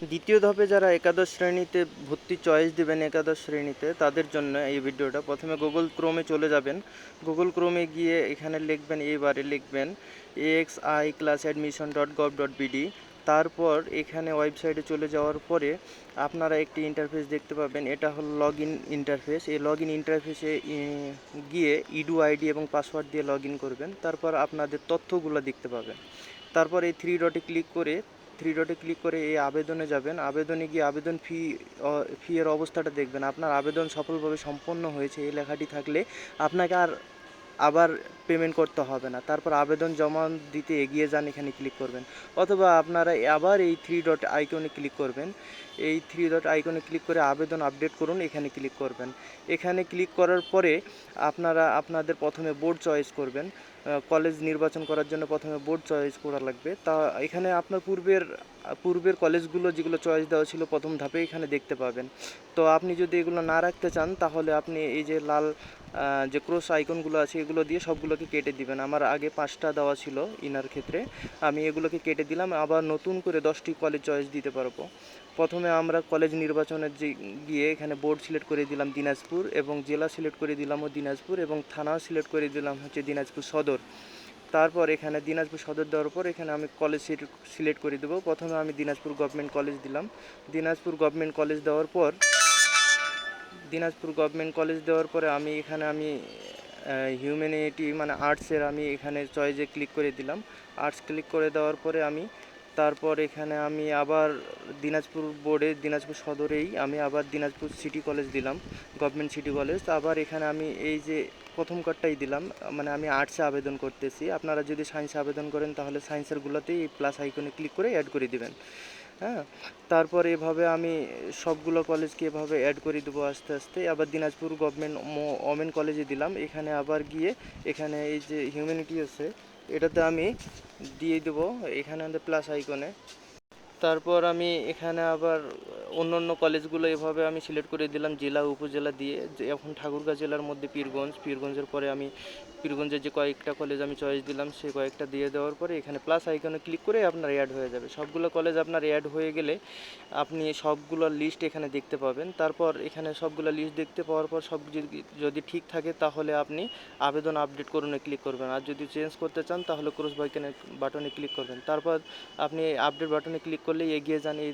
দ্বিতীয় ধাপে যারা একাদশ শ্রেণীতে ভর্তি চয়েস দেবেন একাদশ শ্রেণীতে, তাদের জন্য এই ভিডিওটা প্রথমে গুগল ক্রোমে চলে যাবেন। গুগল ক্রোমে গিয়ে এখানে লিখবেন এবারে লিখবেন X I class admission dot gov dot BD তারপর এখানে ওয়েবসাইটে চলে যাওয়ার পরে আপনারা একটি ইন্টারফেস দেখতে পাবেন। এটা হলো লগ ইন ইন্টারফেস এই লগ ইন ইন্টারফেসে গিয়ে ইডু আইডি এবং পাসওয়ার্ড দিয়ে লগ ইন করবেন। তারপর আপনাদের তথ্যগুলো দেখতে পাবেন। তারপর এই থ্রি ডটে ক্লিক করে থ্রি ডটে ক্লিক করে এই আবেদনে যাবেন। আবেদনে গিয়ে আবেদন ফি ফি এর অবস্থাটা দেখবেন। আপনার আবেদন সফলভাবে সম্পন্ন হয়েছে এই লেখাটি থাকলে আপনাকে আর আবার পেমেন্ট করতে হবে না। তারপর আবেদন জমা দিতে এগিয়ে যান, এখানে ক্লিক করবেন। অথবা আপনারা আবার এই থ্রি ডট আইকনে ক্লিক করবেন। এই থ্রি ডট আইকনে ক্লিক করে আবেদন আপডেট করুন, এখানে ক্লিক করবেন। এখানে ক্লিক করার পরে আপনারা আপনাদের প্রথমে বোর্ড চয়েস করবেন। কলেজ নির্বাচন করার জন্য প্রথমে বোর্ড চয়েস করা লাগবে। তা এখানে আপনার পূর্বের পূর্বের কলেজগুলো যেগুলো চয়েস দেওয়া ছিল প্রথম ধাপে এখানে দেখতে পাবেন। তো আপনি যদি এগুলো না রাখতে চান, তাহলে আপনি এই যে লাল যে ক্রস আইকনগুলো আছে, এগুলো দিয়ে সবগুলোকে কেটে দিবেন। আমার আগে পাঁচটা দেওয়া ছিল ইনার ক্ষেত্রে। আমি এগুলোকে কেটে দিলাম। আবার নতুন করে দশটি কলেজ চয়েস দিতে পারব। প্রথমে আমরা কলেজ নির্বাচনের যে, গিয়ে এখানে বোর্ড সিলেক্ট করে দিলাম দিনাজপুর এবং জেলা সিলেক্ট করে দিলাম ও দিনাজপুর এবং থানা সিলেক্ট করে দিলাম হচ্ছে দিনাজপুর সদর। তারপর এখানে দিনাজপুর সদর দেওয়ার পর এখানে আমি কলেজ সিলেক্ট করে দেবো। প্রথমে আমি দিনাজপুর গভর্নমেন্ট কলেজ দিলাম। দিনাজপুর গভর্নমেন্ট কলেজ দেওয়ার পর, দিনাজপুর গভর্নমেন্ট কলেজ দেওয়ার পরে আমি এখানে আমি হিউম্যানিটি মানে আর্টসের আমি এখানে চয়েসে ক্লিক করে দিলাম। আর্টস ক্লিক করে দেওয়ার পরে আমি, তারপর এখানে আমি আবার দিনাজপুর বোর্ডে দিনাজপুর সদরেই আমি আবার দিনাজপুর সিটি কলেজ দিলাম গভর্নমেন্ট সিটি কলেজ আবার এখানে আমি এই যে প্রথম কার্ডটাই দিলাম। মানে আমি আর্টসে আবেদন করতেছি। আপনারা যদি সায়েন্সে আবেদন করেন, তাহলে সায়েন্সেরগুলোতেই প্লাস আইকনে ক্লিক করে অ্যাড করে দিবেন। হ্যাঁ? তারপর এভাবে আমি সবগুলো কলেজকে এভাবে অ্যাড করে দেবো আস্তে আস্তে। আবার দিনাজপুর গভর্নমেন্ট ওমেন কলেজে দিলাম। এখানে আবার গিয়ে এখানে এই যে হিউম্যানিটি আছে, এটাতে আমি দিয়ে দেবো। এখানে আমাদের প্লাস আইকনে তারপর আমি এখানে আবার অন্য অন্য কলেজগুলো এভাবে আমি সিলেক্ট করে দিলাম, জেলা, উপজেলা দিয়ে। যে এখন ঠাকুরগাঁ জেলার মধ্যে পীরগঞ্জ, পীরগঞ্জের পরে আমি পীরগঞ্জের যে কয়েকটা কলেজ আমি চয়েস দিলাম সেই কয়েকটা দিয়ে দেওয়ার পরে এখানে প্লাস আইকনে ক্লিক করে আপনার অ্যাড হয়ে যাবে। সবগুলো কলেজ আপনার অ্যাড হয়ে গেলে আপনি সবগুলোর লিস্ট এখানে দেখতে পাবেন। তারপর এখানে সবগুলো লিস্ট দেখতে পাওয়ার পর সব যদি যদি ঠিক থাকে তাহলে আপনি আবেদন আপডেট করুনে ক্লিক করবেন। আর যদি চেঞ্জ করতে চান তাহলে ক্রস বাইকনে বাটনে ক্লিক করবেন। তারপর আপনি আপডেট বাটনে ক্লিক করলে এগিয়ে যান এই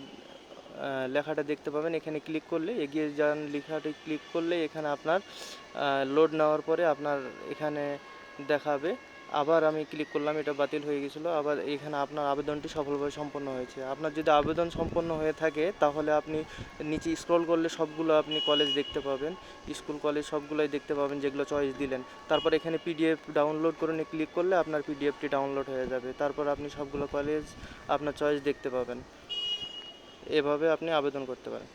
লেখাটা দেখতে পাবেন। এখানে ক্লিক করলে, এগিয়ে যান লেখাটি ক্লিক করলে এখানে আপনার লোড নেওয়ার পরে আপনার এখানে দেখাবে। আবার আমি ক্লিক করলাম, এটা বাতিল হয়ে গেছিল। আবার এখানে আপনার আবেদনটি সফলভাবে সম্পন্ন হয়েছে। আপনার যদি আবেদন সম্পন্ন হয়ে থাকে, তাহলে আপনি নিচে স্ক্রল করলে সবগুলো আপনি কলেজ দেখতে পাবেন। স্কুল কলেজ সবগুলোই দেখতে পাবেন যেগুলো চয়েস দিলেন। তারপর এখানে পিডিএফ ডাউনলোড করে নিয়ে ক্লিক করলে আপনার পিডিএফটি ডাউনলোড হয়ে যাবে। তারপর আপনি সবগুলো কলেজ আপনার চয়েস দেখতে পাবেন। এভাবে আপনি আবেদন করতে পারেন।